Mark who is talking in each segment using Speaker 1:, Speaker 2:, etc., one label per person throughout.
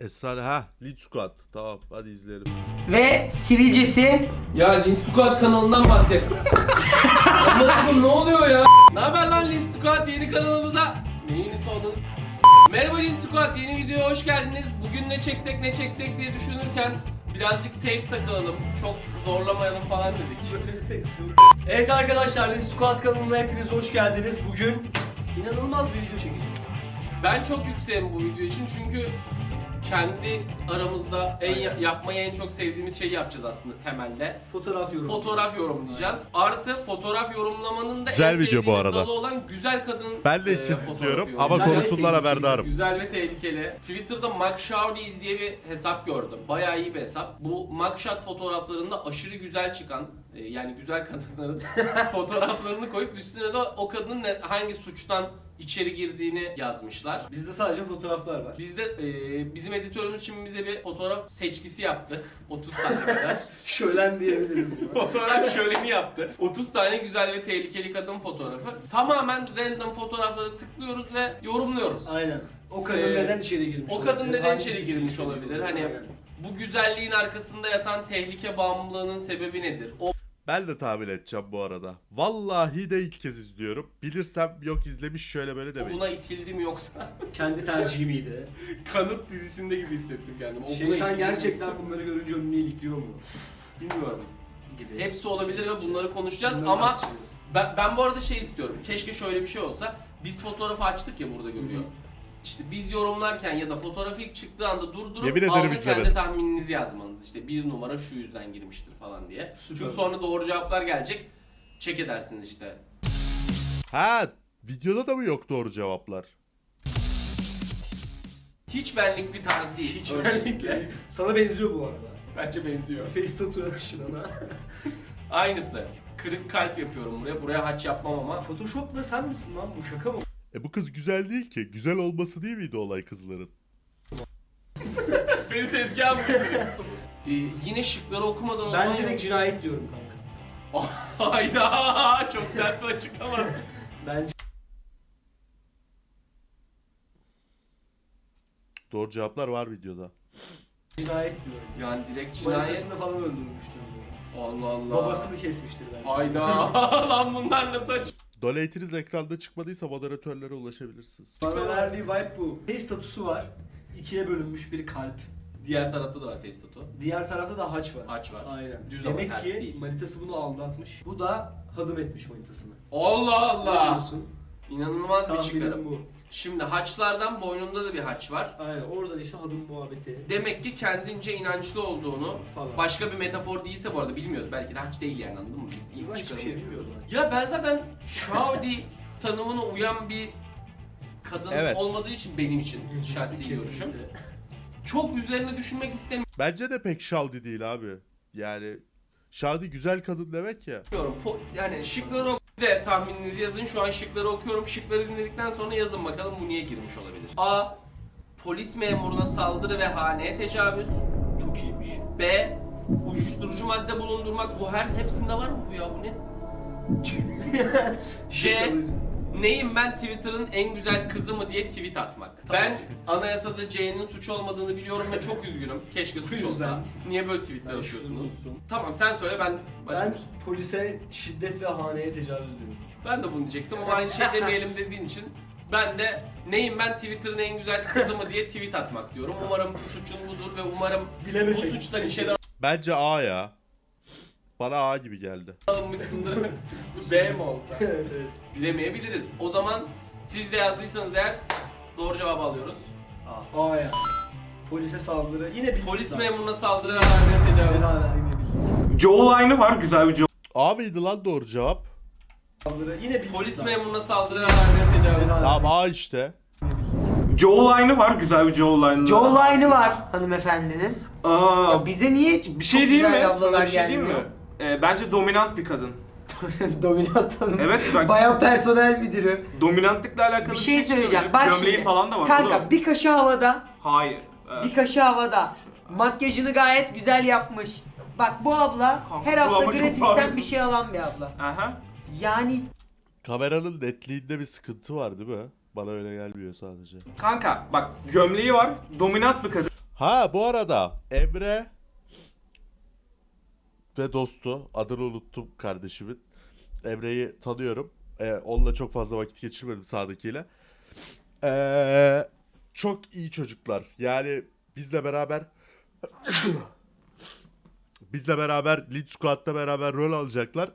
Speaker 1: Esra ha Lead Squad. Tamam hadi izleyelim.
Speaker 2: Ve sivilcesi
Speaker 3: Ya Link Squad kanalından bahset. Anladım ne oluyor ya? Ne haber lan Link Squad yeni kanalımıza? Neyini sordunuz? Merhaba Link Squad yeni videoya hoş geldiniz. Bugün ne çeksek ne çeksek diye düşünürken birazcık safe takılalım. Çok zorlamayalım falan dedik.
Speaker 4: Evet arkadaşlar Lin Squad kanalına hepiniz hoş geldiniz. Bugün inanılmaz bir video çekeceğiz.
Speaker 3: Ben çok yükseğim bu video için çünkü kendi aramızda en ya- yapmayı en çok sevdiğimiz şeyi yapacağız aslında temelde.
Speaker 4: Fotoğraf yorumu.
Speaker 3: Fotoğraf yorumlayacağız. Artı fotoğraf yorumlamanın da
Speaker 1: Güzel
Speaker 3: en
Speaker 1: video bu arada.
Speaker 3: dalı olan güzel kadın
Speaker 1: Ben de ilk
Speaker 3: e,
Speaker 1: kez
Speaker 3: fotoğrafı
Speaker 1: izliyorum
Speaker 3: yorum.
Speaker 1: ama
Speaker 4: Güzel
Speaker 1: konusundan haberdarım.
Speaker 3: Güzel ve tehlikeli. Twitter'da Mugshotties diye bir hesap gördüm. Bayağı iyi bir hesap. Bu mugshot fotoğraflarında aşırı güzel çıkan e, yani güzel kadınların fotoğraflarını koyup üstüne de o kadının ne- hangi suçtan içeri girdiğini yazmışlar.
Speaker 4: Bizde sadece fotoğraflar var.
Speaker 3: Biz de e, bizim editörümüz şimdi bize bir fotoğraf seçkisi yaptı. 30 tane kadar.
Speaker 4: Şölen diyebiliriz buna.
Speaker 3: fotoğraf şöleni yaptı. 30 tane güzel ve tehlikeli kadın fotoğrafı. Tamamen random fotoğrafları tıklıyoruz ve yorumluyoruz.
Speaker 4: Aynen. O kadın
Speaker 3: Ee,
Speaker 4: neden içeri girmiş
Speaker 3: O kadın
Speaker 4: olabilir?
Speaker 3: neden içeri girmiş olabilir? Hani
Speaker 4: Aynen.
Speaker 3: bu güzelliğin arkasında yatan tehlike bağımlılığının sebebi nedir? O
Speaker 1: Ben de tahmin edeceğim bu arada. Vallahi de ilk kez izliyorum. Bilirsem yok izlemiş şöyle böyle demeyin.
Speaker 3: buna itildi mi yoksa
Speaker 4: Kendi tercihi miydi?
Speaker 3: kanıt dizisinde gibi hissettim kendimi. O buna
Speaker 4: Şeytan gerçekten
Speaker 3: yoksa-
Speaker 4: bunları görünce önüne ilikliyor mu?
Speaker 3: bilmiyorum.
Speaker 4: Gibi.
Speaker 3: Hepsi olabilir ve bunları konuşacağız
Speaker 4: Bunları
Speaker 3: ama ben, ben bu arada şey istiyorum. Keşke şöyle bir şey olsa. Biz fotoğrafı açtık ya burada görüyor. İşte biz yorumlarken ya da fotoğraf ilk çıktığı anda durdurup
Speaker 1: Yemin ederim
Speaker 3: altına
Speaker 1: izlemedim.
Speaker 3: kendi tahmininizi yazmanız. İşte bir numara şu yüzden girmiştir falan diye.
Speaker 4: Süper.
Speaker 3: Çünkü sonra doğru cevaplar gelecek. Çek edersiniz işte.
Speaker 1: Ha videoda da mı yok doğru cevaplar?
Speaker 3: Hiç benlik bir tarz değil.
Speaker 4: Hiç
Speaker 3: öncelikle.
Speaker 4: Sana benziyor bu arada.
Speaker 3: Bence benziyor.
Speaker 4: Face tattoo şuna.
Speaker 3: Aynısı. Kırık kalp yapıyorum buraya. Buraya haç yapmam ama.
Speaker 4: Photoshop'la sen misin lan bu şaka mı?
Speaker 1: E bu kız güzel değil ki. Güzel olması değil miydi olay kızların?
Speaker 3: Beni tezgaha mı götürüyorsunuz? ee, yine şıkları okumadan o
Speaker 4: Ben
Speaker 3: zaman...
Speaker 4: direkt cinayet diyorum kanka.
Speaker 3: Hayda! Çok sert bir açıklama.
Speaker 4: Bence
Speaker 1: Doğru cevaplar var videoda.
Speaker 4: cinayet diyorum.
Speaker 3: Yani direkt cinayet.
Speaker 4: Manitasını falan öldürmüştür. bu.
Speaker 3: Allah Allah.
Speaker 4: Babasını kesmiştir belki.
Speaker 3: Hayda. Lan bunlar nasıl aç-
Speaker 1: Donate'iniz ekranda çıkmadıysa moderatörlere ulaşabilirsiniz.
Speaker 4: Bana verdiği vibe bu. Face statusu var. İkiye bölünmüş bir kalp.
Speaker 3: Diğer tarafta da var face tattoo.
Speaker 4: Diğer tarafta da haç var.
Speaker 3: Haç var.
Speaker 4: Aynen.
Speaker 3: Düz ama
Speaker 4: Demek
Speaker 3: ters
Speaker 4: ki
Speaker 3: değil.
Speaker 4: manitası bunu aldatmış. Bu da hadım etmiş manitasını.
Speaker 3: Allah
Speaker 4: Ne
Speaker 3: Allah.
Speaker 4: diyorsun?
Speaker 3: İnanılmaz bir
Speaker 4: Tahminim
Speaker 3: çıkarım.
Speaker 4: bu.
Speaker 3: Şimdi haçlardan boynunda da bir haç var.
Speaker 4: Aynen oradan işte hadım muhabbeti
Speaker 3: Demek ki kendince inançlı olduğunu
Speaker 4: falan.
Speaker 3: başka bir metafor değilse bu arada bilmiyoruz. Belki de haç değil yani anladın mı? Biz
Speaker 4: Biz
Speaker 3: ilk
Speaker 4: hiçbir
Speaker 3: çıkarımı
Speaker 4: şey
Speaker 3: yapıyoruz.
Speaker 4: bilmiyoruz.
Speaker 3: Ya ben zaten Shaudi tanımına uyan bir kadın
Speaker 1: Evet.
Speaker 3: olmadığı için benim için şahsi
Speaker 4: Kesinlikle.
Speaker 3: görüşüm. Çok üzerine düşünmek
Speaker 1: Bence de pek Şavdi değil abi. Yani Şavdi güzel kadın demek ya.
Speaker 3: istemiyorum. Po- yani şıkları de tahmininizi yazın. Şu an şıkları okuyorum. Şıkları dinledikten sonra yazın bakalım bu niye girmiş olabilir. A. Polis memuruna saldırı ve haneye tecavüz.
Speaker 4: Çok iyiymiş.
Speaker 3: B. Uyuşturucu madde bulundurmak. Bu her hepsinde var mı bu ya bu ne? C. Neyim ben Twitter'ın en güzel kızı mı diye tweet atmak. Ben anayasada C'nin suç olmadığını biliyorum ve çok üzgünüm. Keşke suç olsa. Niye böyle tweetler
Speaker 4: Ben
Speaker 3: atıyorsunuz? Tamam sen söyle ben başka
Speaker 4: Ben
Speaker 3: bir-
Speaker 4: polise şiddet ve haneye tecavüz diyorum.
Speaker 3: ben de bunu diyecektim ama aynı şey demeyelim dediğin için ben de neyim ben Twitter'ın en güzel kızı mı diye tweet atmak diyorum. Umarım suçun budur ve umarım bu
Speaker 4: Bilemesek.
Speaker 3: suçtan içeri
Speaker 1: Bence A ya. Bana A gibi geldi.
Speaker 3: alınmışsındır. B mi olsa?
Speaker 4: evet evet.
Speaker 3: Bilemeyebiliriz. O zaman siz de yazdıysanız eğer doğru cevabı alıyoruz.
Speaker 4: Aa ya. Polise saldırı. Yine bir
Speaker 3: Polis memuruna saldırı ve haneye tecavüz.
Speaker 4: Beraber yine
Speaker 5: var güzel bir Joel.
Speaker 1: A mıydı lan doğru cevap?
Speaker 4: saldırı. Yine bir
Speaker 3: Polis memuruna saldırı ve haneye tecavüz.
Speaker 4: Beraber.
Speaker 1: Tamam A işte.
Speaker 5: Joel aynı var güzel bir Joel aynı.
Speaker 2: jawline'ı var hanımefendinin.
Speaker 5: Aa,
Speaker 2: Ya bize niye hiç
Speaker 5: bir şey diyeyim mi? Sana bir şey diyeyim mi? Ee, bence dominant bir kadın.
Speaker 2: Dominant hanım.
Speaker 5: Evet bak
Speaker 2: Bayan personel müdürü.
Speaker 5: dominantlıkla alakalı
Speaker 2: Bir şey söyleyeceğim.
Speaker 5: söyleyeyim.
Speaker 2: Bak
Speaker 5: Gömleği
Speaker 2: şimdi.
Speaker 5: falan da var.
Speaker 2: Kanka
Speaker 5: oğlum.
Speaker 2: bir kaşı havada,
Speaker 5: Hayır. Evet.
Speaker 2: bir kaşı havada. Makyajını gayet güzel yapmış. Bak bu abla
Speaker 5: Kanka,
Speaker 2: her hafta gratisten bir şey alan bir abla.
Speaker 5: Aha.
Speaker 2: Yani
Speaker 1: Kameranın netliğinde bir sıkıntı var değil mi? Bana öyle gelmiyor sadece.
Speaker 5: Kanka bak gömleği var. Dominant bir kadın.
Speaker 1: Ha bu arada Emre ve dostu adını unuttum kardeşimin. Emre'yi tanıyorum. Ee, onunla çok fazla vakit geçirmedim sağdakiyle. Ee, çok iyi çocuklar. Yani bizle beraber bizle beraber Lead Squad'da beraber rol alacaklar.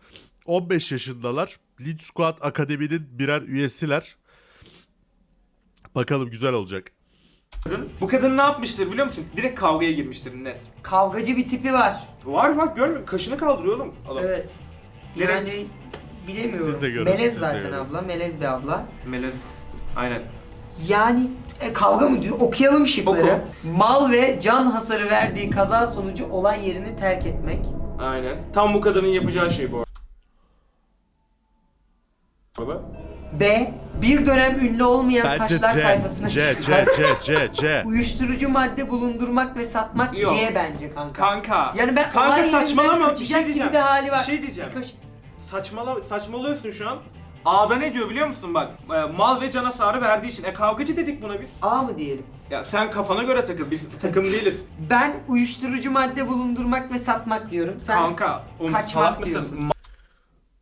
Speaker 1: 15 yaşındalar. Lead Squad Akademi'nin birer üyesiler. Bakalım güzel olacak.
Speaker 5: kadın. Bu kadın ne yapmıştır biliyor musun? Direkt kavgaya girmiştir net.
Speaker 2: Kavgacı bir tipi var.
Speaker 5: Var bak görmüyor Kaşını kaldırıyor oğlum adam.
Speaker 2: Evet.
Speaker 5: Direkt-
Speaker 2: Yani bilemiyorum.
Speaker 1: Siz de görün,
Speaker 2: Melez
Speaker 1: siz de
Speaker 2: zaten
Speaker 1: görün.
Speaker 2: abla. Melez bir abla.
Speaker 5: Melez. Aynen.
Speaker 2: Yani e, kavga mı diyor? Okuyalım şıkları. Mal ve can hasarı verdiği kaza sonucu olay yerini terk etmek.
Speaker 5: Aynen. Tam bu kadının yapacağı şey bu arada.
Speaker 2: B. Bir dönem ünlü olmayan
Speaker 1: Bence
Speaker 2: taşlar
Speaker 1: C.
Speaker 2: sayfasına
Speaker 1: C, C,
Speaker 2: çıkmak.
Speaker 1: C, C, C.
Speaker 2: Uyuşturucu madde bulundurmak ve satmak
Speaker 5: Yok.
Speaker 2: C bence kanka.
Speaker 5: Kanka.
Speaker 2: Yani ben
Speaker 5: Kanka
Speaker 2: olay yerinden
Speaker 5: saçmalama bir
Speaker 2: kaçacak
Speaker 5: şey
Speaker 2: gibi
Speaker 5: diyeceğim.
Speaker 2: bir hali var.
Speaker 5: Bir şey diyeceğim.
Speaker 2: Kaç-
Speaker 5: Saçmala, saçmalıyorsun şu an. A'da ne diyor biliyor musun bak? e, mal ve can hasarı verdiği için. E kavgacı dedik buna biz.
Speaker 2: A mı diyelim?
Speaker 5: Ya sen kafana göre takıl. Biz takım değiliz.
Speaker 2: Ben uyuşturucu madde bulundurmak ve satmak diyorum. Sen
Speaker 5: Kanka. Oğlum
Speaker 2: kaçmak
Speaker 5: salak mısın?
Speaker 2: diyorsun.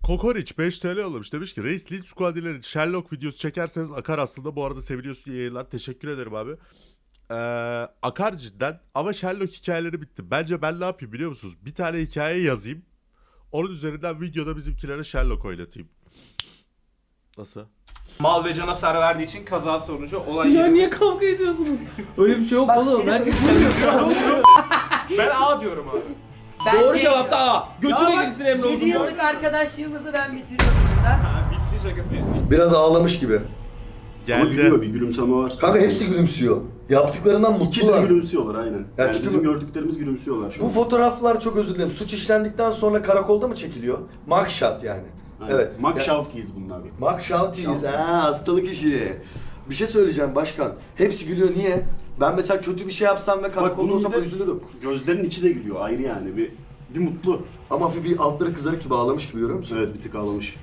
Speaker 1: Kokoreç 5 TL almış. Demiş ki Reis Lead Squad ile Sherlock videosu çekerseniz akar aslında. Bu arada seviliyorsun yayınlar. Teşekkür ederim abi. Ee, akar cidden ama Sherlock hikayeleri bitti. Bence ben ne yapayım biliyor musunuz? Bir tane hikaye yazayım. Onun üzerinden videoda bizimkilere Sherlock oynatayım. Nasıl?
Speaker 5: Mal ve can hasarı verdiği için kaza sonucu olay
Speaker 3: Ya
Speaker 5: yeri-
Speaker 3: niye kavga ediyorsunuz? Öyle bir şey yok
Speaker 2: Bak
Speaker 3: oğlum.
Speaker 2: seni
Speaker 3: Herkes.
Speaker 5: Ben A diyorum abi.
Speaker 2: Ben
Speaker 3: Doğru
Speaker 2: C
Speaker 3: cevap da. A. Götüne
Speaker 5: Ya bak,
Speaker 3: girsin Emre
Speaker 2: 7
Speaker 3: Uzun.
Speaker 2: yıllık arkadaşlığımızı ben bitiriyorum burada.
Speaker 5: Ha, bitti şakası.
Speaker 6: Biraz ağlamış gibi.
Speaker 7: Ama
Speaker 1: Geldi.
Speaker 7: gülüyor bir gülümseme var.
Speaker 6: Kanka hepsi gülümsüyor. Yaptıklarından
Speaker 7: İki de
Speaker 6: mutlular.
Speaker 7: gülümsüyorlar aynen. Yani
Speaker 6: çünkü
Speaker 7: bizim
Speaker 6: bu-
Speaker 7: gördüklerimiz gülümsüyorlar şu
Speaker 6: Bu
Speaker 7: an.
Speaker 6: fotoğraflar çok özür dilerim. Suç işlendikten sonra karakolda mı çekiliyor? Mugshot yani.
Speaker 7: Aynen.
Speaker 6: Evet.
Speaker 7: Mark
Speaker 6: Ya-
Speaker 7: Schaufti's bunlar.
Speaker 6: Mugshot'iyiz. Ha hastalık işi. Bir şey söyleyeceğim başkan. Hepsi gülüyor niye? Ben mesela kötü bir şey yapsam ve karakolda
Speaker 7: bunun
Speaker 6: olsam
Speaker 7: bir de-
Speaker 6: üzülürüm.
Speaker 7: Gözlerin içi de gülüyor ayrı yani. Bir bir mutlu.
Speaker 6: Ama hafif bir altları kızarık gibi ağlamış gibi görüyor musun?
Speaker 7: Evet bir tık ağlamış.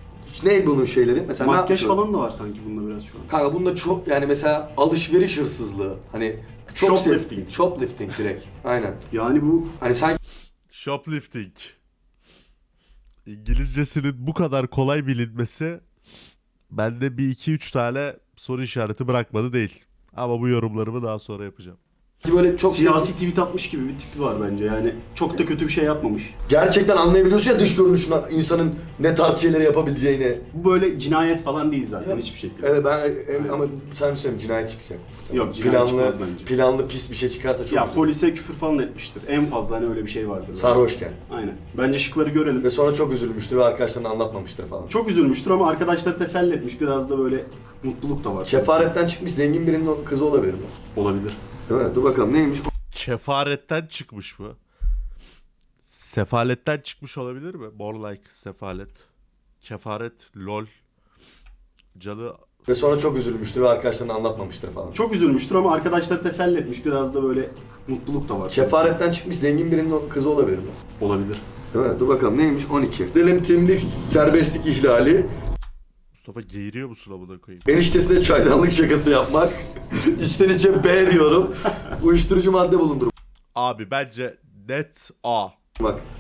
Speaker 6: Ne bunun şeyleri? Mesela ne
Speaker 7: Makyaj
Speaker 6: yapıyor?
Speaker 7: falan da var sanki bunda biraz şu an.
Speaker 6: Kanka bunda çok yani mesela alışveriş hırsızlığı. Hani çok sev-
Speaker 7: Shoplifting.
Speaker 6: Shoplifting direkt. Aynen.
Speaker 7: Yani bu
Speaker 6: Hani sanki
Speaker 1: Shoplifting. İngilizcesinin bu kadar kolay bilinmesi bende bir iki üç tane soru işareti bırakmadı değil. Ama bu yorumlarımı daha sonra yapacağım.
Speaker 6: Böyle çok
Speaker 7: siyasi tweet atmış gibi bir tipi var bence. Yani çok da kötü bir şey yapmamış.
Speaker 6: Gerçekten anlayabiliyorsun ya dış görünüşüne insanın ne tarz şeyleri yapabileceğini.
Speaker 7: Bu böyle cinayet falan değil zaten hiçbir şekilde.
Speaker 6: Evet ben em- ama sen söyleyeyim cinayet çıkacak.
Speaker 7: Yok, cinayet
Speaker 6: planlı,
Speaker 7: çıkmaz bence.
Speaker 6: Planlı pis bir şey çıkarsa çok
Speaker 7: Ya
Speaker 6: üzülürüm.
Speaker 7: polise küfür falan etmiştir. En fazla hani öyle bir şey vardır.
Speaker 6: sarhoşken.
Speaker 7: Aynen. Bence şıkları görelim.
Speaker 6: Ve sonra çok üzülmüştür ve arkadaşlarına anlatmamıştır falan.
Speaker 7: Çok üzülmüştür ama arkadaşları teselli etmiş. Biraz da böyle mutluluk da var.
Speaker 6: Kefaretten çıkmış zengin birinin kızı olabilir mi?
Speaker 7: Olabilir.
Speaker 6: Değil mi? Dur bakalım neymiş?
Speaker 1: Kefaretten çıkmış mı? Sefaletten çıkmış olabilir mi? More like sefalet. Kefaret, lol. Canı
Speaker 6: Ve sonra çok üzülmüştür ve arkadaşlarına anlatmamıştır falan.
Speaker 7: Çok üzülmüştür ama arkadaşları teselli etmiş. Biraz da böyle mutluluk da var.
Speaker 6: Kefaretten çıkmış zengin birinin o- kızı olabilir mi?
Speaker 7: Olabilir.
Speaker 6: Değil mi? Dur bakalım neymiş? 12. Denetimlik serbestlik ihlali,
Speaker 1: Mustafa geğiriyor musun amına koyayım?
Speaker 6: eniştesine çaydanlık şakası yapmak, içten içe B diyorum, uyuşturucu madde bulundurmak.
Speaker 1: Abi bence net A.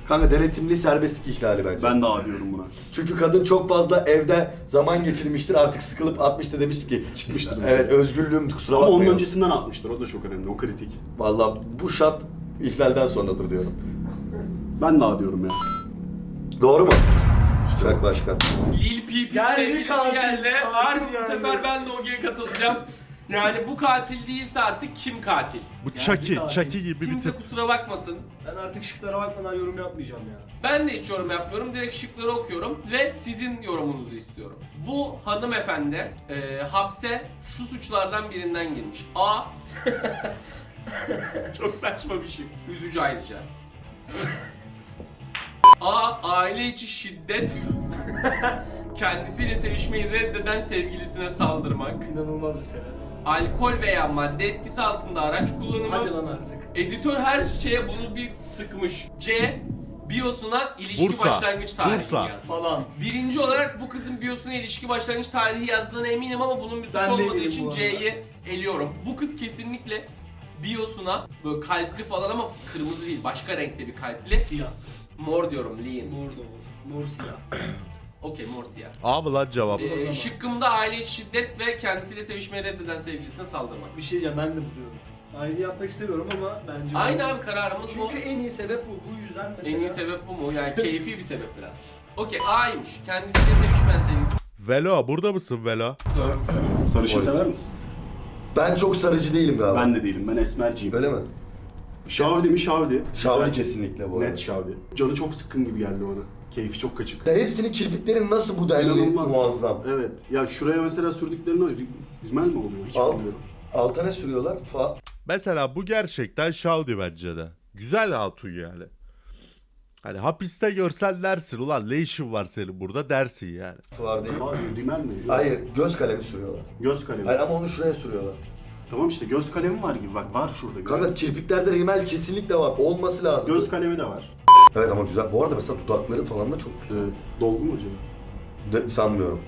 Speaker 6: Kanka denetimli serbestlik ihlali bence.
Speaker 7: Ben de A diyorum buna.
Speaker 6: Çünkü kadın çok fazla evde zaman geçirmiştir artık sıkılıp atmıştır demiş ki
Speaker 7: Çıkmıştır
Speaker 6: Evet özgürlüğüm kusura
Speaker 7: Ama onun
Speaker 6: bakmayın.
Speaker 7: öncesinden atmıştır. O da çok önemli. O kritik.
Speaker 6: Valla bu şart ihlalden sonradır diyorum.
Speaker 7: Ben de A diyorum ya.
Speaker 6: Doğru mu? Bırak başkan.
Speaker 3: Lil Peep
Speaker 5: Geldi
Speaker 3: sevgilisi
Speaker 5: katil,
Speaker 3: geldi.
Speaker 5: katil
Speaker 3: Harbi bu
Speaker 5: geldi.
Speaker 3: sefer ben de Oge'ye katılacağım. Yani bu katil değilse artık kim katil?
Speaker 1: Bu
Speaker 4: Yani
Speaker 1: Chucky,
Speaker 4: bir.
Speaker 1: Chucky gibi bir
Speaker 3: Kimse
Speaker 1: tip.
Speaker 3: kusura bakmasın.
Speaker 4: Ben artık şıklara bakmadan yorum yapmayacağım ya.
Speaker 3: Ben de hiç yorum yapmıyorum. Direkt şıkları okuyorum ve sizin yorumunuzu istiyorum. Bu hanımefendi e, hapse şu suçlardan birinden girmiş. A. Çok saçma bir şey. Üzücü ayrıca. A. Aile içi şiddet. Kendisiyle sevişmeyi reddeden sevgilisine saldırmak.
Speaker 4: İnanılmaz bir sebep.
Speaker 3: Alkol veya madde etkisi altında araç kullanımı.
Speaker 4: Hadi lan artık.
Speaker 3: Editör her şeye bunu bir sıkmış. C. Biosuna ilişki
Speaker 1: Bursa.
Speaker 3: başlangıç tarihini
Speaker 1: Bursa.
Speaker 3: yaz.
Speaker 4: Falan.
Speaker 3: Birinci olarak bu kızın biosuna ilişki başlangıç tarihi yazdığına eminim ama bunun bir suç
Speaker 4: Ben de
Speaker 3: olmadığı
Speaker 4: eminim
Speaker 3: için
Speaker 4: bu arada.
Speaker 3: C'yi eliyorum. Bu kız kesinlikle biosuna böyle kalpli falan ama kırmızı değil başka renkte bir kalpli.
Speaker 4: Siyah.
Speaker 3: Mor diyorum lean.
Speaker 4: Mor da olur. Mor siyah.
Speaker 3: Okey mor siyah.
Speaker 1: A mı lan cevap?
Speaker 3: Ee, şıkkımda aile içi şiddet ve kendisiyle sevişmeyi reddeden sevgilisine saldırmak.
Speaker 4: Bir şey diyeceğim ben de buluyorum. Aynı yapmak istemiyorum ama bence
Speaker 3: Aynı abi kararımız bu.
Speaker 4: Çünkü en iyi sebep bu. Bu yüzden mesela.
Speaker 3: En iyi sebep bu mu? Yani keyfi bir sebep biraz. Okey A'ymış. Kendisiyle sevişmeyen sevgilisine
Speaker 1: Velo burada mısın Velo?
Speaker 7: Sarışın sever misin?
Speaker 6: Ben çok sarıcı değilim galiba.
Speaker 7: Ben de değilim. Ben esmerciyim.
Speaker 6: Öyle mi?
Speaker 7: Şavdi mi Şavdi?
Speaker 6: Şavdi
Speaker 7: Güzel.
Speaker 6: kesinlikle bu arada.
Speaker 7: Net Şavdi. Canı çok sıkkın gibi geldi bana. Keyfi çok kaçık.
Speaker 6: Ya hepsinin kirpikleri nasıl bu denli
Speaker 7: İnanılmaz.
Speaker 6: muazzam?
Speaker 7: Evet. Ya şuraya mesela sürdüklerinde ri- rimel mi oluyor? Hiç
Speaker 6: Al.
Speaker 7: bilmiyorum.
Speaker 6: Alta ne sürüyorlar? Fa.
Speaker 1: Mesela bu gerçekten Şavdi bence de. Güzel hatun yani. Hani hapiste görsen dersin ulan ne işin var senin burada dersin yani.
Speaker 6: Var değil.
Speaker 7: Abi rimel mi?
Speaker 6: Hayır, göz kalemi sürüyorlar.
Speaker 7: Göz kalemi.
Speaker 6: Hayır ama onu şuraya sürüyorlar.
Speaker 7: Tamam işte göz kalemi var gibi bak var şurada. Göz,
Speaker 6: Kanka kirpiklerde rimel kesinlikle var. Olması lazım.
Speaker 7: göz kalemi de var.
Speaker 6: Evet ama güzel. Bu arada mesela dudakları falan da çok güzel.
Speaker 7: Evet. Dolgu mu acaba?
Speaker 6: De, sanmıyorum.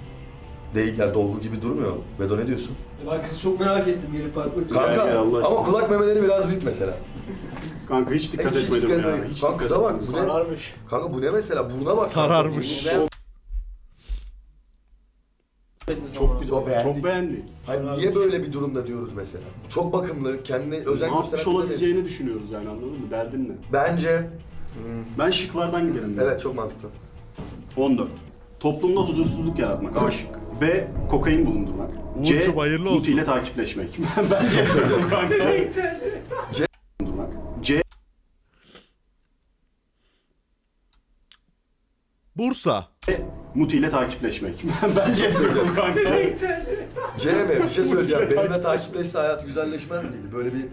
Speaker 6: Değil yani dolgu gibi durmuyor. Bedo ne diyorsun?
Speaker 4: Ben kızı çok merak ettim gelip bakmak için.
Speaker 6: Kanka
Speaker 7: gel Allah aşkına.
Speaker 6: ama kulak memeleri biraz büyük mesela.
Speaker 7: Kanka hiç dikkat
Speaker 6: Hiç
Speaker 7: etmedim
Speaker 6: dikkat
Speaker 7: ya.
Speaker 6: etmedim.
Speaker 7: Hiç
Speaker 6: Kanka
Speaker 7: dikkat
Speaker 6: kıza bak,
Speaker 7: etmedim.
Speaker 6: bu ne?
Speaker 4: Sararmış.
Speaker 6: Kanka bu ne mesela? Buruna bak.
Speaker 1: Sararmış.
Speaker 6: Kanka.
Speaker 7: Çok güzel.
Speaker 6: O beğendi.
Speaker 7: Çok beğendi.
Speaker 6: Hani niye böyle bir durumda diyoruz mesela? Çok bakımlı, kendine özen
Speaker 7: ne yapmış
Speaker 6: gösteren bir
Speaker 7: olabileceğini düşünüyoruz yani anladın mı? Derdin ne?
Speaker 6: Bence
Speaker 7: Ben şıklardan giderim. ya.
Speaker 6: evet çok mantıklı.
Speaker 7: 14. Toplumda huzursuzluk yaratmak. A şık. B. Kokain bulundurmak. C.
Speaker 1: Uğurcuğum, hayırlı olsun.
Speaker 7: Muti ile takipleşmek. ben söylüyorum kanka. C. bulundurmak. C.
Speaker 1: Bursa.
Speaker 7: Muti ile takipleşmek. ben de söylüyorum kanka.
Speaker 6: C mi? Bir şey söyleyeceğim. Benimle takipleşse hayat güzelleşmez miydi? Böyle bir...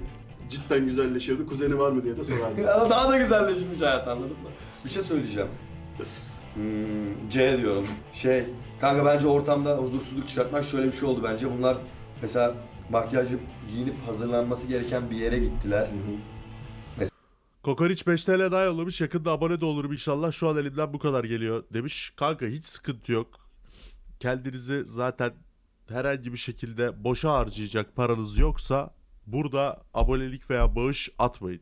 Speaker 7: Cidden güzelleşirdi. Kuzeni var mı diye de sorardı.
Speaker 6: Ama daha da güzelleşmiş hayat anladın mı? Bir şey söyleyeceğim. Hmm, C diyorum. Şey, kanka bence ortamda huzursuzluk çıkartmak şöyle bir şey oldu bence. Bunlar mesela makyaj yapıp giyinip hazırlanması gereken bir yere gittiler.
Speaker 1: Kokoreç 5 TL daha yollamış. Yakında abone de olurum inşallah. Şu an elimden bu kadar geliyor demiş. Kanka hiç sıkıntı yok. Kendinizi zaten herhangi bir şekilde boşa harcayacak paranız yoksa burada abonelik veya bağış atmayın.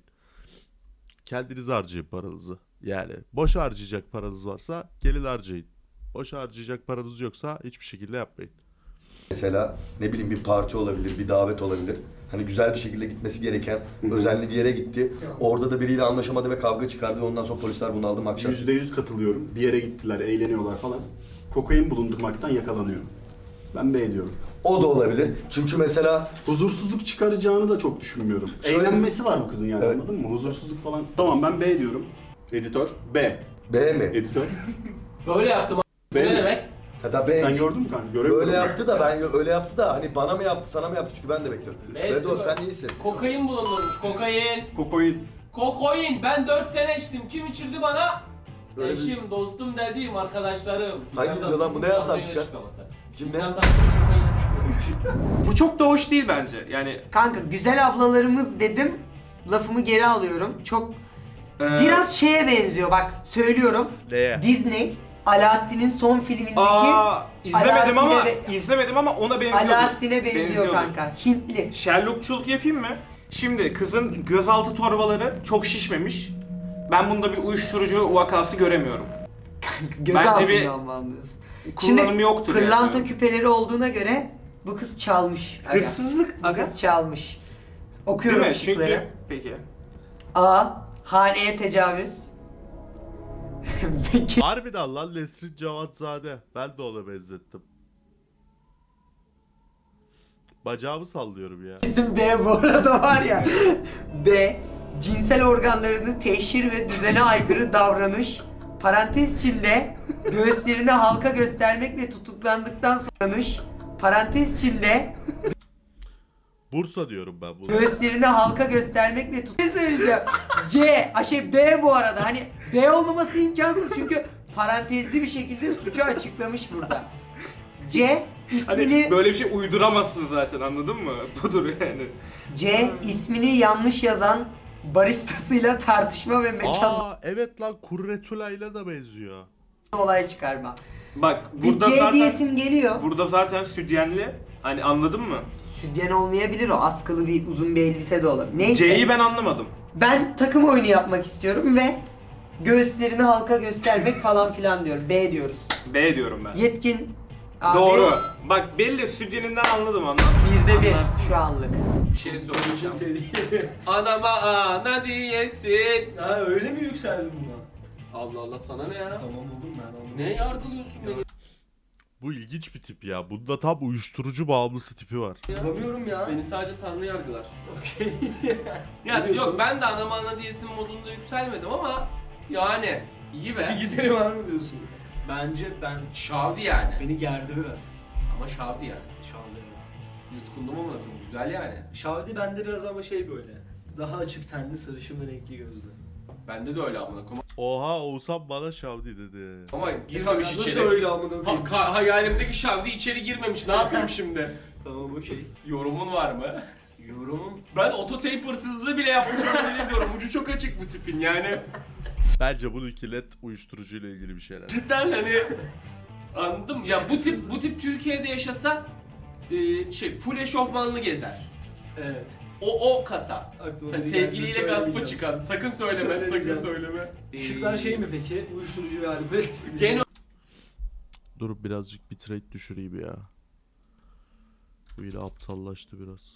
Speaker 1: Kendinize harcayın paranızı. Yani boşa harcayacak paranız varsa gelin harcayın. Boşa harcayacak paranız yoksa hiçbir şekilde yapmayın.
Speaker 6: Mesela ne bileyim bir parti olabilir, bir davet olabilir. Hani güzel bir şekilde gitmesi gereken özenli bir yere gitti. Orada da biriyle anlaşamadı ve kavga çıkardı. Ondan sonra polisler bunu aldı akşam.
Speaker 7: Yüzde yüz katılıyorum. Bir yere gittiler, eğleniyorlar falan. Kokain bulundurmaktan yakalanıyor. Ben B diyorum.
Speaker 6: O da olabilir. Çünkü mesela
Speaker 7: Huzursuzluk çıkaracağını da çok düşünmüyorum.
Speaker 6: Şöyle-
Speaker 7: Eğlenmesi var bu kızın yani
Speaker 6: Evet.
Speaker 7: anladın mı? Huzursuzluk falan. Tamam ben B diyorum. Editör. B.
Speaker 6: B mi?
Speaker 7: Editör.
Speaker 3: Böyle yaptım. Bu
Speaker 7: Ben-
Speaker 3: ne demek?
Speaker 6: Hatta B.
Speaker 7: Sen gördün mü kanka? Göremiyorum.
Speaker 6: Böyle yaptı da ben öyle yaptı da hani bana mı yaptı sana mı yaptı çünkü ben de bekliyorum.
Speaker 3: Evet,
Speaker 6: Bedo
Speaker 3: değil mi?
Speaker 6: sen iyisin.
Speaker 3: Kokain bulundurmuş. Kokain.
Speaker 7: Kokain.
Speaker 3: Kokain. Ben 4 sene içtim. Kim içirdi bana?
Speaker 6: Öyle bir-
Speaker 3: Eşim, dostum dediğim arkadaşlarım.
Speaker 6: Hangi
Speaker 3: İrem
Speaker 6: video lan? Bu ne yazsam
Speaker 3: canlı yayın
Speaker 6: çıkar?
Speaker 3: açıklaması.
Speaker 6: Kim
Speaker 3: kokain.
Speaker 5: Bu çok da hoş değil bence. Yani
Speaker 2: Kanka güzel ablalarımız dedim. Lafımı geri alıyorum. Çok
Speaker 5: e,
Speaker 2: biraz şeye benziyor bak söylüyorum.
Speaker 1: Neye?
Speaker 2: Disney Alaaddin'in son filmindeki
Speaker 5: Aa, izlemedim ama
Speaker 2: Alaaddin'e-
Speaker 5: izlemedim ama ona benziyordur.
Speaker 2: Alaaddin'e benziyor kanka. Hintli.
Speaker 5: Sherlockçuluk yapayım mı? Şimdi kızın gözaltı torbaları çok şişmemiş. Ben bunda bir uyuşturucu vakası göremiyorum.
Speaker 2: Göz
Speaker 5: Bence bir
Speaker 2: altından mı anlıyorsun?
Speaker 5: Kullanımı yoktur
Speaker 2: pırlanta
Speaker 5: yani.
Speaker 2: küpeleri olduğuna göre bu kız çalmış. Aga.
Speaker 5: Hırsızlık
Speaker 2: Bu
Speaker 5: aga.
Speaker 2: kız çalmış.
Speaker 5: Değil
Speaker 2: Okuyorum
Speaker 5: mi?
Speaker 2: şıkları.
Speaker 5: Çünkü peki.
Speaker 2: A. Haneye tecavüz.
Speaker 1: Harbiden lan Nesrin Cevatzade. Ben de ona benzettim. Bacağımı sallıyorum ya.
Speaker 2: İsim B bu arada var ya. B. Cinsel organlarını teşhir ve düzene aykırı davranış. Parantez içinde göğüslerini halka göstermek ve tutuklandıktan sonra parantez içinde
Speaker 1: Bursa diyorum ben bunu.
Speaker 2: göğüslerini halka göstermek ve tut. Ne söyleyeceğim? C. A şey B bu arada. Hani B olmaması imkansız çünkü parantezli bir şekilde suçu açıklamış burada. C. ismini
Speaker 5: Hani böyle bir şey uyduramazsın zaten anladın mı? Budur yani.
Speaker 2: C. ismini yanlış yazan baristasıyla tartışma ve mekanda
Speaker 1: Aa evet lan Kurretula ile de benziyor.
Speaker 2: olay çıkarma.
Speaker 5: Bak
Speaker 2: Bir
Speaker 5: burada
Speaker 2: C
Speaker 5: zaten
Speaker 2: diyesim geliyor.
Speaker 5: burada zaten südyenli. Hani anladın mı?
Speaker 2: Sütyen olmayabilir o. Askılı bir uzun bir elbise de olabilir. Neyse.
Speaker 5: C'yi ben anlamadım.
Speaker 2: Ben takım oyunu yapmak istiyorum ve göğüslerini halka göstermek falan filan diyor. B diyoruz.
Speaker 5: B diyorum ben.
Speaker 2: Yetkin abi,
Speaker 5: Doğru. Bak belli sütyeninden anladım anladım.
Speaker 2: Birde bir şu anlık.
Speaker 3: Bir şey söyleyeceğim. Anama ana diyesin.
Speaker 4: ha öyle mi yükseldin buna?
Speaker 3: Allah Allah sana ne ya?
Speaker 4: Tamam oğlum ben onu.
Speaker 3: Ne yargılıyorsun beni?
Speaker 1: Bu ilginç bir tip ya. Bunda tam uyuşturucu bağımlısı tipi var.
Speaker 4: Bulamıyorum ya.
Speaker 3: Beni sadece Tanrı yargılar.
Speaker 4: Okey.
Speaker 3: Yani yok ben de anama ana diyesin modunda yükselmedim ama yani iyi
Speaker 4: Bir
Speaker 3: be.
Speaker 4: gideri var mı diyorsun? Bence ben
Speaker 3: Şavdi yani.
Speaker 4: beni gerdi biraz.
Speaker 3: Ama şavdi yani.
Speaker 4: Şavdi evet.
Speaker 3: Yutkundum ama koyayım güzel yani.
Speaker 4: Şavdi bende biraz ama şey böyle. Daha açık tenli, sarışın ve renkli gözlü.
Speaker 3: Bende de öyle amına koyayım.
Speaker 1: Oha Oğuzhan bana şavdi dedi.
Speaker 3: Ama girmemiş
Speaker 4: Nasıl
Speaker 3: içeri.
Speaker 4: öyle amına koyayım?
Speaker 3: Ha, ka- hayalimdeki şavdi içeri girmemiş. Ne yapayım şimdi?
Speaker 4: Tamam okey.
Speaker 3: Yorumun var mı?
Speaker 4: Yorumum
Speaker 3: Ben ototape hırsızlığı bile yapmış olabilirim diyorum. Ucu çok açık bu tipin yani.
Speaker 1: Bence bununki net uyuşturucuyla ilgili bir şeyler.
Speaker 3: Cidden hani anladım. Ya bu tip bu tip Türkiye'de yaşasa e, şey full eşofmanlı gezer.
Speaker 4: evet.
Speaker 3: O o kasa.
Speaker 4: Aklıma
Speaker 3: Yani
Speaker 4: biri
Speaker 3: sevgiliyle
Speaker 4: söyleyeceğim.
Speaker 3: çıkan. Sakın söyleme, sakın
Speaker 4: Söyleyeceğim.
Speaker 3: söyleme.
Speaker 4: Işıklar şey mi peki? Uyuşturucu ve alkol etkisi mi?
Speaker 3: Gene
Speaker 1: Dur birazcık bitrate düşüreyim ya. Bu yine aptallaştı biraz.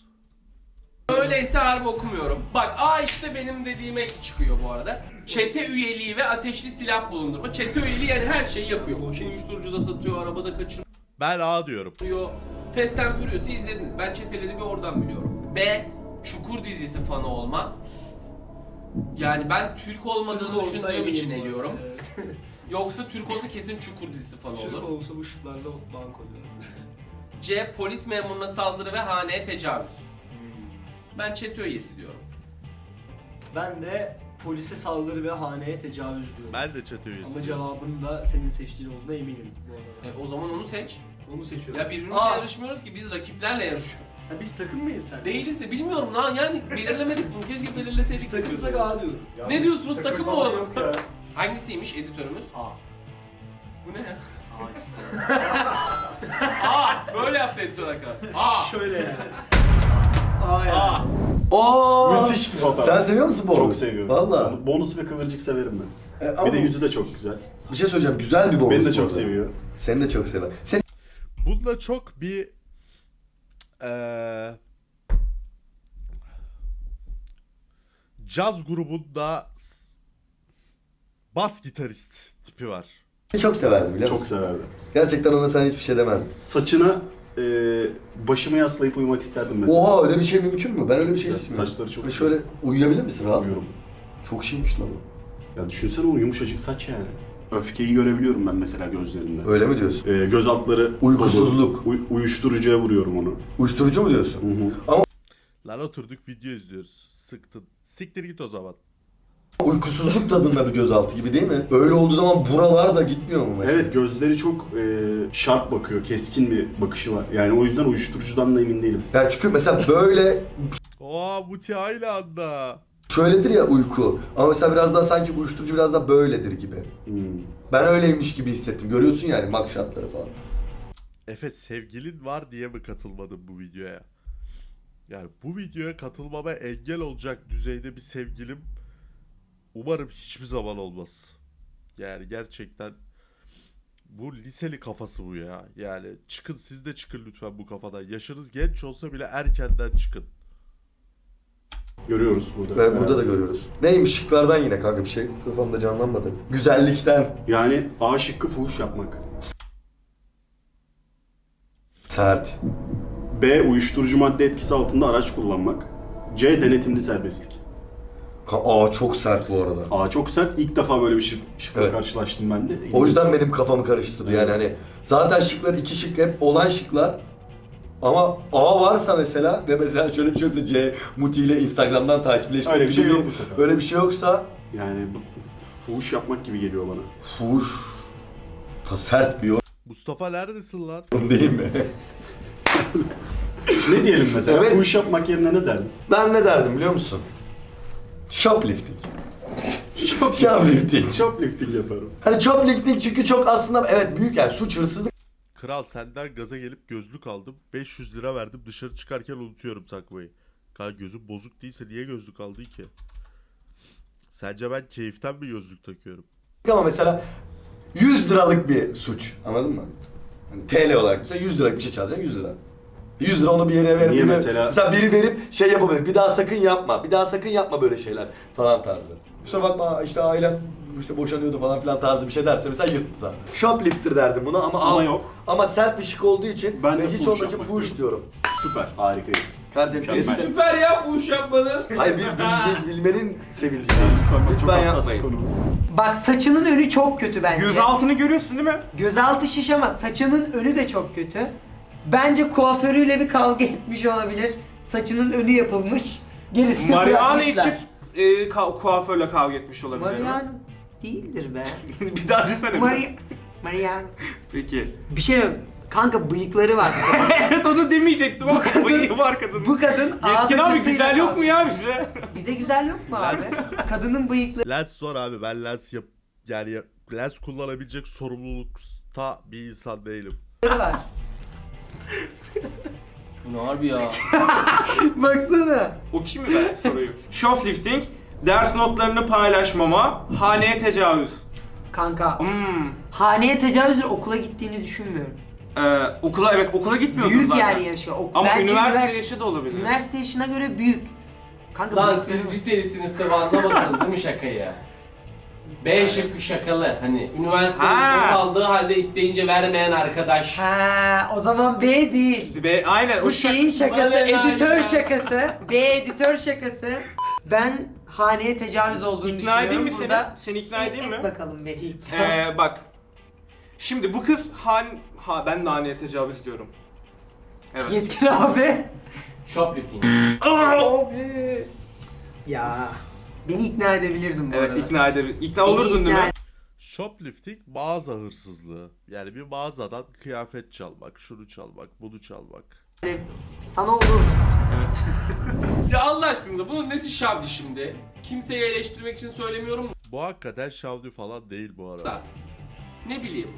Speaker 3: Öyleyse harbi okumuyorum. Bak A işte benim dediğime çıkıyor bu arada. Çete üyeliği ve ateşli silah bulundurma. Çete üyeliği yani her şeyi yapıyor. Şey uyuşturucu da satıyor, arabada kaçırıyor.
Speaker 1: Ben A diyorum.
Speaker 3: Fast and Furious'u izlediniz. Ben çeteleri bir oradan biliyorum. B. Çukur dizisi fanı olma. Yani ben Türk olmadığını
Speaker 4: Türk olsa
Speaker 3: düşündüğüm
Speaker 4: eminim
Speaker 3: için
Speaker 4: bu arada,
Speaker 3: eliyorum.
Speaker 4: evet.
Speaker 3: Yoksa Türk olsa kesin Çukur dizisi fanı
Speaker 4: Türk
Speaker 3: olur.
Speaker 4: olsa bu ışıklarla bank oluyor.
Speaker 3: C. Polis memuruna saldırı ve haneye tecavüz. Ben çete üyesi diyorum.
Speaker 4: Ben de polise saldırı ve haneye tecavüz diyorum.
Speaker 1: Ben de çete üyesi.
Speaker 4: Ama cevabının da senin seçtiğin olduğuna eminim bu arada.
Speaker 3: E, o zaman onu seç.
Speaker 4: Onu seçiyorum.
Speaker 3: Ya birbirimizle
Speaker 4: Aa,
Speaker 3: yarışmıyoruz ki biz rakiplerle yarışıyoruz.
Speaker 4: ha, biz takım mıyız sen?
Speaker 3: Değiliz de bilmiyorum lan yani belirlemedik bunu keşke belirleseydik.
Speaker 4: Biz takımsak A diyorum.
Speaker 3: Ne diyorsunuz takım mı olalım? Hangisiymiş editörümüz?
Speaker 2: A.
Speaker 3: Bu ne ya?
Speaker 2: A.
Speaker 3: Aa böyle yaptı editör Hakan. Aa.
Speaker 4: Şöyle yani.
Speaker 3: Aa.
Speaker 6: Oo!
Speaker 7: Müthiş bir fotoğraf.
Speaker 6: Sen seviyor musun bonus?
Speaker 7: Çok seviyorum.
Speaker 6: Valla.
Speaker 7: Bonus ve kıvırcık severim ben.
Speaker 6: E, ama
Speaker 7: Bir de yüzü de çok güzel.
Speaker 6: Bir şey söyleyeceğim. Güzel bir bonus.
Speaker 7: Beni de çok
Speaker 6: arada.
Speaker 7: seviyor.
Speaker 6: Seni de çok sever. Sen
Speaker 1: Bunda çok bir eee caz grubunda bas gitarist tipi var.
Speaker 6: çok severdim biliyor
Speaker 7: Çok
Speaker 6: musun?
Speaker 7: severdim.
Speaker 6: Gerçekten ona sen hiçbir şey demezdin.
Speaker 7: Saçına e, başımı yaslayıp uyumak isterdim mesela.
Speaker 6: Oha öyle bir şey mümkün mü? Ben öyle bir şey
Speaker 7: Güzel.
Speaker 6: düşünmüyorum.
Speaker 7: Saçları çok güzel.
Speaker 6: şöyle uyuyabilir misin rahat?
Speaker 7: Uyuyorum.
Speaker 6: Çok şeymiş lan bu.
Speaker 7: Ya düşünsene o yumuşacık saç yani. Öfkeyi görebiliyorum ben mesela gözlerinde.
Speaker 6: Öyle mi diyorsun?
Speaker 7: E, göz altları
Speaker 6: Uykusuzluk.
Speaker 7: dolu. Uy- uyuşturucuya vuruyorum onu.
Speaker 6: Uyuşturucu mu diyorsun?
Speaker 7: Hı hı.
Speaker 1: Lan oturduk video izliyoruz. Sıktın. Siktir git o zaman.
Speaker 6: Uykusuzluk tadında bir gözaltı gibi değil mi? Öyle olduğu zaman buralar da gitmiyor mu mesela?
Speaker 7: Evet gözleri çok e, sharp bakıyor. Keskin bir bakışı var. Yani o yüzden uyuşturucudan da emin değilim.
Speaker 6: Yani çünkü mesela böyle
Speaker 1: Oha Muti aynı anda.
Speaker 6: şöyledir ya uyku. Ama mesela biraz daha sanki uyuşturucu biraz daha böyledir gibi.
Speaker 7: Hmm.
Speaker 6: Ben öyleymiş gibi hissettim. Görüyorsun yani makşatları falan.
Speaker 1: Efe sevgilin var diye mi katılmadın bu videoya? Yani bu videoya katılmama engel olacak düzeyde bir sevgilim umarım hiçbir zaman olmaz. Yani gerçekten bu liseli kafası bu ya. Yani çıkın siz de çıkın lütfen bu kafadan. Yaşınız genç olsa bile erkenden çıkın.
Speaker 7: Görüyoruz burada.
Speaker 6: Ve burada da görüyoruz. Neymiş şıklardan yine kanka bir şey kafamda canlanmadı. Güzellikten.
Speaker 7: Yani A şıkkı fuhuş yapmak.
Speaker 6: Sert.
Speaker 7: B uyuşturucu madde etkisi altında araç kullanmak. C denetimli serbestlik.
Speaker 6: Aa çok sert bu arada.
Speaker 7: A çok sert. İlk defa böyle bir şık, şıkla
Speaker 6: Evet.
Speaker 7: karşılaştım ben de.
Speaker 6: O yüzden benim kafamı karıştırdı yani hani zaten şıklar iki şık hep olan şıklar ama A varsa mesela ve mesela şöyle bir şey yoksa C Muti ile Instagram'dan takipleşmek
Speaker 7: Öyle bir şey
Speaker 6: gibi
Speaker 7: yok bu sefer.
Speaker 6: Öyle bir şey yoksa
Speaker 7: Yani bu- fuhuş yapmak gibi geliyor bana.
Speaker 6: fuş ta sert bir yorum
Speaker 1: Mustafa neredesin lan?
Speaker 6: değil mi?
Speaker 7: ne diyelim mesela?
Speaker 6: Evet.
Speaker 7: Fuhuş yapmak yerine ne derdin?
Speaker 6: ben ne derdim biliyor musun? Shoplifting. Shoplifting.
Speaker 7: Shoplifting yaparım.
Speaker 6: Hani shoplifting çünkü çok aslında evet büyük yani suç hırsızlık
Speaker 1: Kral senden gaza gelip gözlük aldım. 500 lira verdim dışarı çıkarken unutuyorum takmayı. Kanka gözüm bozuk değilse niye gözlük aldın ki? Sence ben keyiften mi gözlük takıyorum?
Speaker 6: Ama mesela 100 liralık bir suç. Anladın mı? Hani TL olarak mesela 100 liralık bir şey çalacaksın 100 lira. 100 lira onu bir yere verip
Speaker 7: Niye mesela?
Speaker 6: mesela biri verip şey yapabilir. Bir daha sakın yapma. Bir daha sakın yapma böyle şeyler falan tarzı. Kusura bakma işte ailem işte boşanıyordu falan filan tarzı bir şey derse mesela yırttı zaten. Shoplifter derdim buna ama
Speaker 7: Ama
Speaker 6: al-
Speaker 7: yok.
Speaker 6: Ama sert bir şık olduğu için
Speaker 7: Ben
Speaker 6: ben
Speaker 7: de
Speaker 6: hiç
Speaker 7: fuhuş
Speaker 6: olmadığı için
Speaker 7: yapmak
Speaker 6: fuhuş
Speaker 7: diyorum. Süper. Harikayız.
Speaker 6: Kardeşim
Speaker 7: Mükemmel.
Speaker 6: biz,
Speaker 3: Süper ya fuhuş yapmanın.
Speaker 6: hayır biz, biz, biz bilmenin sevincindeyiz.
Speaker 7: Lütfen bak çok
Speaker 6: Lütfen
Speaker 7: hassas bir
Speaker 6: yapmayın.
Speaker 7: konu.
Speaker 2: Bak saçının önü çok kötü bence.
Speaker 5: Göz altını görüyorsun değil mi?
Speaker 2: Gözaltı şiş ama saçının önü de çok kötü. Bence kuaförüyle bir kavga etmiş olabilir. Saçının önü yapılmış. Gerisini
Speaker 5: Mariana
Speaker 2: bırakmışlar.
Speaker 5: içip e, ka- kuaförle kavga etmiş olabilir mi?
Speaker 2: Mariana değildir be.
Speaker 5: bir daha desene. bir.
Speaker 2: Mari Mariana.
Speaker 5: Peki.
Speaker 2: Bir şey yok. Kanka bıyıkları var.
Speaker 5: evet onu demeyecektim ama
Speaker 2: kadın-
Speaker 5: bıyığı var kadının.
Speaker 2: Bu kadın
Speaker 5: Yetkin abi
Speaker 2: ağdacısıyla
Speaker 5: güzel yok mu ya bize?
Speaker 2: Bize güzel yok mu abi? Kadının bıyıkları
Speaker 1: Lens zor abi ben lens yap yani ya- lens kullanabilecek sorumlulukta bir insan değilim.
Speaker 2: var.
Speaker 3: Bu ne harbi ya?
Speaker 2: Baksana.
Speaker 5: Okuyayım mı ben soruyu? Shoplifting, ders notlarını paylaşmama, haneye tecavüz.
Speaker 2: Kanka
Speaker 5: Hmm.
Speaker 2: haneye tecavüzle okula gittiğini düşünmüyorum.
Speaker 5: Ee, okula evet okula gitmiyordur
Speaker 2: Büyük
Speaker 5: zaten.
Speaker 2: yer yaşı. Ok-
Speaker 5: Ama
Speaker 2: Bence
Speaker 5: üniversite
Speaker 2: ünivers-
Speaker 5: yaşı da olabilir.
Speaker 2: Üniversite yaşına göre büyük. Kanka
Speaker 3: Lan
Speaker 2: bıyıkları
Speaker 3: siz liselisiniz tabi anlamadınız değil mi şakayı? B şıkkı şakalı. Hani üniversitede
Speaker 5: Ha.
Speaker 3: not aldığı halde isteyince vermeyen arkadaş.
Speaker 2: Ha, o zaman B değil.
Speaker 5: Be, aynen.
Speaker 2: Bu
Speaker 5: o
Speaker 2: şeyin şakası,
Speaker 3: Bana
Speaker 2: editör
Speaker 3: lanet.
Speaker 2: şakası. B editör şakası. Ben haneye tecavüz olduğunu
Speaker 5: İkna
Speaker 2: düşünüyorum.
Speaker 5: edeyim mi seni?
Speaker 2: Burada...
Speaker 5: Seni ikna edeyim
Speaker 2: Et
Speaker 5: mi?
Speaker 2: bakalım beni.
Speaker 5: Ee, bak. Şimdi bu kız han ha ben de haneye tecavüz diyorum. Evet.
Speaker 2: Yetkin abi.
Speaker 3: Shoplifting.
Speaker 5: Abi.
Speaker 2: Ya. Beni ikna edebilirdim bu
Speaker 5: Evet
Speaker 2: arada.
Speaker 5: ikna edebil. İkna
Speaker 2: Beni
Speaker 5: olurdun değil
Speaker 2: ikna
Speaker 5: mi?
Speaker 1: Shoplifting mağaza hırsızlığı. Yani bir mağazadan kıyafet çalmak, şunu çalmak, bunu çalmak.
Speaker 2: ede- Sana olur.
Speaker 3: Ya Allah aşkına bunun nesi şavdi şimdi? Kimseyi eleştirmek için söylemiyorum
Speaker 1: Bu hakikaten şavdi falan değil bu arada.
Speaker 3: da. Ne bileyim.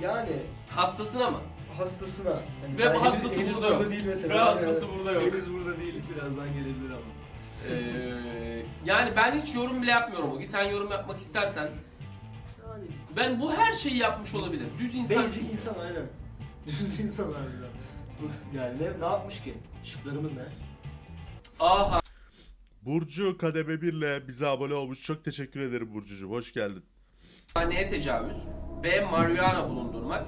Speaker 4: Yani
Speaker 3: Hastasına mı?
Speaker 4: hastasına. Hani
Speaker 3: Ve
Speaker 4: ben
Speaker 3: bu hastası
Speaker 4: henüz
Speaker 3: burada yok.
Speaker 4: değil mesela.
Speaker 3: Ve hastası burada yok.
Speaker 4: Henüz burada değil. Birazdan gelebilir ama.
Speaker 3: Ee, yani ben hiç yorum bile yapmıyorum Ogi. Sen yorum yapmak istersen.
Speaker 4: Yani
Speaker 3: Ben bu her şeyi yapmış olabilir. Düz insan.
Speaker 4: basic insan aynen. Düz insan harbiden. Bu- Yani ne, ne yapmış ki? Şıklarımız ne?
Speaker 3: Aha.
Speaker 1: Burcu kademe 1 ile bize abone olmuş. Çok teşekkür ederim Burcucuğum. Hoş geldin.
Speaker 3: Haneye tecavüz. B. Marihuana bulundurmak.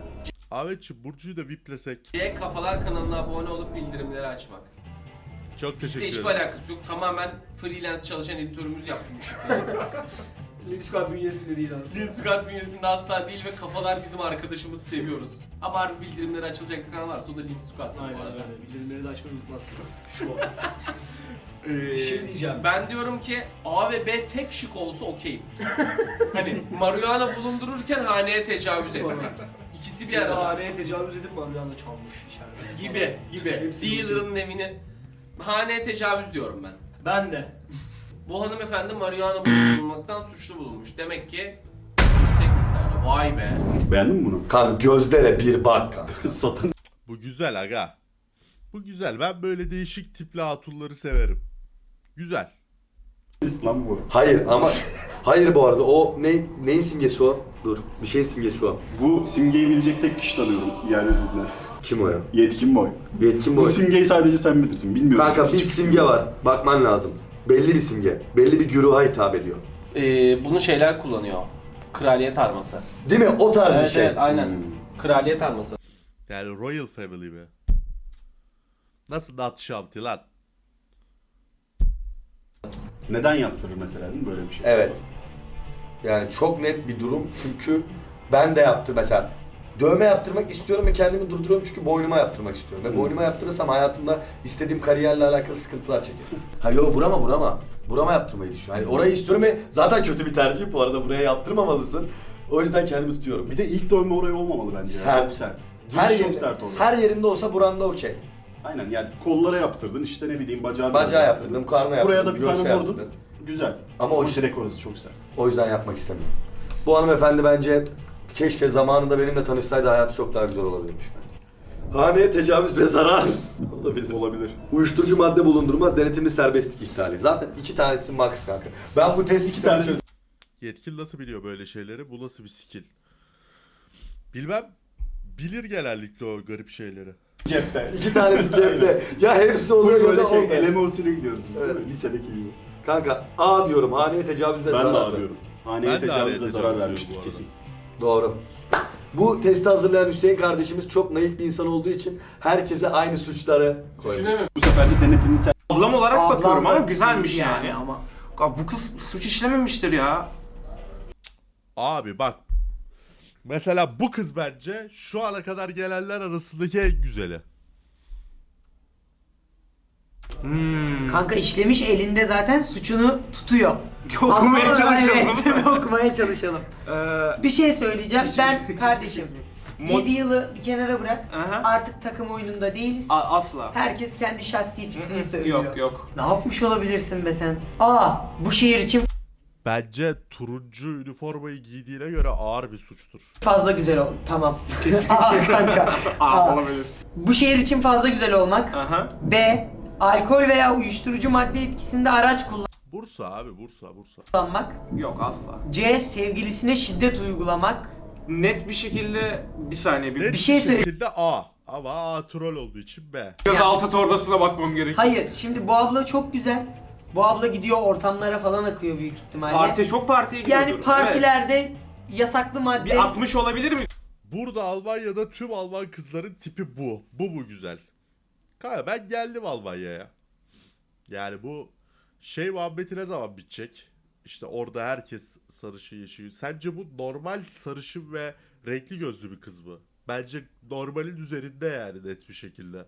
Speaker 1: Ahmetciğim Burcu'yu da viplesek.
Speaker 3: C. Kafalar kanalına abone olup bildirimleri açmak.
Speaker 1: Çok
Speaker 3: Bizde
Speaker 1: teşekkür
Speaker 3: hiçbir
Speaker 1: ederim.
Speaker 3: alakası yok. Tamamen freelance çalışan editörümüz yaptı bu şıkları.
Speaker 4: Liskal bünyesinde değil aslında.
Speaker 3: Biz Sukat bünyesinde asla değil ve kafalar bizim arkadaşımız seviyoruz. Ama harbi bildirimleri açılacak bir kanal varsa o da Link Sukat bu
Speaker 4: Aynen
Speaker 3: arada.
Speaker 4: öyle. Bildirimleri de açmayı unutmazsınız. Şu an.
Speaker 3: Ee,
Speaker 4: Bir şey diyeceğim.
Speaker 3: Ben diyorum ki A ve B tek şık olsa okeyim. hani marihuana bulundururken haneye tecavüz etmek. İkisi bir
Speaker 4: Bir
Speaker 3: arada.
Speaker 4: haneye tecavüz edip Mariana çalmış içeride.
Speaker 3: Gibi gibi.
Speaker 4: Hepsi
Speaker 3: Dealer'ın evini haneye tecavüz diyorum ben.
Speaker 4: Ben de.
Speaker 3: Bu hanımefendi marihuana bulundurmaktan suçlu bulunmuş. Demek ki yüksek miktarda. Vay be.
Speaker 7: Beğendin mi bunu?
Speaker 6: Kanka gözlere bir bak kanka.
Speaker 7: Satan
Speaker 1: Bu güzel aga. Bu güzel. Ben böyle değişik tipli hatunları severim. Güzel.
Speaker 7: lan bu.
Speaker 6: Hayır ama hayır bu arada o ne neyin simgesi o? Dur bir şeyin simgesi o.
Speaker 7: Bu simgeyi bilecek tek kişi tanıyorum yeryüzünde.
Speaker 6: Kim o ya?
Speaker 7: Yetkin boy.
Speaker 6: Yetkin
Speaker 7: Bu
Speaker 6: boy.
Speaker 7: simgeyi sadece sen bilirsin. Bilmiyorum.
Speaker 6: Kanka bir
Speaker 7: hiç-
Speaker 6: simge var. Bakman lazım. Belli bir simge. Belli bir güruha hitap ediyor.
Speaker 3: Ee, bunu şeyler kullanıyor. Kraliyet arması.
Speaker 6: Değil mi? O tarz bir
Speaker 3: Evet
Speaker 6: şey.
Speaker 3: evet aynen.
Speaker 7: Hmm.
Speaker 3: Kraliyet arması.
Speaker 1: Yani Royal Family mi? Nasıl Nat Şavti lan?
Speaker 7: Neden yaptırır mesela değil mi böyle bir şey?
Speaker 6: Evet. Yani çok net bir durum çünkü ben de yaptım mesela. Dövme yaptırmak istiyorum ve kendimi durduruyorum çünkü boynuma yaptırmak istiyorum. Ve boynuma yaptırırsam hayatımda istediğim kariyerle alakalı sıkıntılar çekerim. Ha yok burama burama. Burama yaptırmayı düşünüyorum. Yani orayı istiyorum ve zaten kötü bir tercih bu arada buraya yaptırmamalısın. O yüzden kendimi tutuyorum.
Speaker 7: Bir de ilk dövme oraya olmamalı bence. ya.
Speaker 6: Sert.
Speaker 7: Çok sert.
Speaker 6: her,
Speaker 7: Giriş çok
Speaker 6: yerinde,
Speaker 7: sert oldu.
Speaker 6: her yerinde olsa buranda okey.
Speaker 7: Aynen yani kollara yaptırdın işte ne bileyim bacağı biraz
Speaker 6: Bacağı yaptırdım, karnına yaptırdım,
Speaker 7: Buraya da bir
Speaker 6: göğüse
Speaker 7: tane vurdun.
Speaker 6: yaptırdım.
Speaker 7: Güzel.
Speaker 6: Ama o
Speaker 7: Ama
Speaker 6: işte-
Speaker 7: direkt orası çok sert.
Speaker 6: O yüzden yapmak istemiyorum. Bu hanımefendi bence keşke zamanında benimle tanışsaydı hayatı çok daha güzel olabilirmiş. Haneye tecavüz ve zarar. olabilir.
Speaker 7: Olabilir.
Speaker 6: Uyuşturucu madde bulundurma, denetimli serbestlik ihlali. Zaten iki tanesi max kanka. Ben bu test
Speaker 7: İki tanesi
Speaker 1: Yetkili nasıl biliyor böyle şeyleri? Bu nasıl bir skill? Bilmem. Bilir genellikle o garip şeyleri.
Speaker 7: cepte.
Speaker 6: İki tanesi cepte. Ya hepsi oluyor ya
Speaker 7: böyle
Speaker 6: da
Speaker 7: şey
Speaker 6: olmuyor.
Speaker 7: eleme usulü gidiyoruz biz değil
Speaker 6: Evet.
Speaker 7: mi? Lisedeki gibi.
Speaker 6: Kanka A diyorum. Haneye tecavüz ve
Speaker 7: Ben
Speaker 6: zarar.
Speaker 7: de A diyorum. Haneye
Speaker 1: Ben de
Speaker 7: tecavüzle
Speaker 1: haneye
Speaker 7: zarar
Speaker 1: tecavüz
Speaker 7: vermiştik
Speaker 1: diyorum bu
Speaker 7: kesin.
Speaker 6: Doğru. Bu testi hazırlayan Hüseyin kardeşimiz çok naif bir insan olduğu için herkese aynı suçları koyuyor.
Speaker 3: Düşünemiyorum.
Speaker 7: Bu sefer de denetimli ser-
Speaker 5: Ablam olarak
Speaker 2: Ablam
Speaker 5: bakıyorum
Speaker 2: da
Speaker 5: ama güzelmiş
Speaker 2: değil
Speaker 5: yani.
Speaker 2: ama.
Speaker 5: Ya bu kız suç işlememiştir ya.
Speaker 1: Abi bak. Mesela bu kız bence şu ana kadar gelenler arasındaki en güzeli.
Speaker 5: Hmm.
Speaker 2: Kanka işlemiş elinde zaten suçunu tutuyor.
Speaker 5: Okumaya çalışıyorsun.
Speaker 2: Evet, okumaya çalışalım.
Speaker 5: Ee,
Speaker 2: Bir şey söyleyeceğim. Ben kardeşim
Speaker 5: Mod-
Speaker 2: 7 yılı bir kenara bırak.
Speaker 5: Aha.
Speaker 2: Artık takım oyununda değiliz.
Speaker 5: a- asla.
Speaker 2: Herkes kendi şahsi fikrini söylüyor.
Speaker 5: Yok yok.
Speaker 2: Ne yapmış olabilirsin be sen? Aa bu şehir için
Speaker 1: Bence turuncu üniformayı giydiğine göre ağır bir suçtur.
Speaker 2: fazla güzel ol. Tamam. Aa kanka.
Speaker 5: Aa,
Speaker 2: Aa.
Speaker 5: olabilir.
Speaker 2: Bu şehir için fazla güzel olmak.
Speaker 5: Aha.
Speaker 2: B. Alkol veya uyuşturucu madde etkisinde araç
Speaker 1: Bursa abi Bursa Bursa.
Speaker 2: kullanmak.
Speaker 5: Yok asla.
Speaker 2: C. Sevgilisine şiddet uygulamak.
Speaker 5: Net bir şekilde bir saniye bir
Speaker 1: Net
Speaker 2: Bir şey söyle-
Speaker 1: şekilde A. Ama A troll olduğu için B.
Speaker 5: gözaltı torbasına bakmam gerek.
Speaker 2: Hayır, şimdi bu abla çok güzel. Bu abla gidiyor ortamlara falan akıyor büyük ihtimalle.
Speaker 5: Parti çok partiye gidiyordur.
Speaker 2: yani partilerde yasaklı
Speaker 5: Evet.
Speaker 2: madde
Speaker 5: Bir 60 olabilir mi?
Speaker 1: Burada Almanya'da tüm Alman kızların tipi bu. Bu mu güzel? Kanka ben geldim Almanya'ya. Yani bu şey muhabbeti ne zaman bitecek? İşte orada herkes sarışın yaşıyor. Sence bu normal sarışın ve renkli gözlü bir kız mı? Bence normalin üzerinde yani net bir şekilde.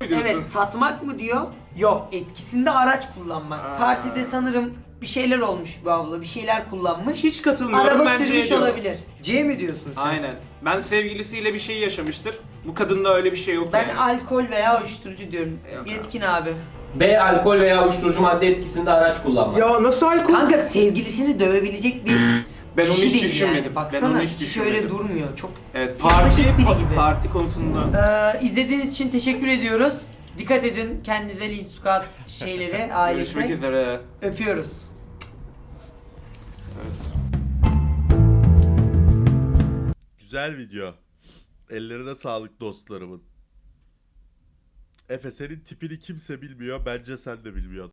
Speaker 2: Evet, satmak mı diyor? Yok, etkisinde araç kullanmak.
Speaker 5: Aa.
Speaker 2: Partide sanırım bir şeyler olmuş bu abla, bir şeyler kullanmış.
Speaker 5: Hiç katılmıyorum
Speaker 2: Araba
Speaker 5: bence.
Speaker 2: sürmüş
Speaker 5: ediyorum.
Speaker 2: olabilir. C mi diyorsun sen?
Speaker 5: Aynen. Ben sevgilisiyle bir şey yaşamıştır. Bu kadında öyle bir şey yok
Speaker 2: Ben
Speaker 5: yani.
Speaker 2: alkol veya uyuşturucu diyorum.
Speaker 5: Yok
Speaker 2: Yetkin abi.
Speaker 3: B. Alkol veya uyuşturucu madde etkisinde araç kullanmak.
Speaker 5: Ya nasıl alkol?
Speaker 2: Kanka sevgilisini dövebilecek bir
Speaker 5: ben onu
Speaker 2: kişi
Speaker 5: hiç
Speaker 2: değil
Speaker 5: düşünmedim.
Speaker 2: Yani.
Speaker 5: ben
Speaker 2: Baksana
Speaker 5: onu hiç düşünmedim.
Speaker 2: öyle durmuyor. Çok
Speaker 5: Evet, parti
Speaker 2: biri gibi.
Speaker 5: parti konusunda.
Speaker 2: Ee, izlediğiniz için teşekkür ediyoruz. Dikkat edin kendinize Lean Squad şeyleri,
Speaker 5: Görüşmek
Speaker 2: ailesine.
Speaker 5: üzere.
Speaker 2: Öpüyoruz.
Speaker 5: Evet.
Speaker 1: Güzel video. Ellerine sağlık dostlarımın. Efe tipini kimse bilmiyor. Bence sen de bilmiyorsun.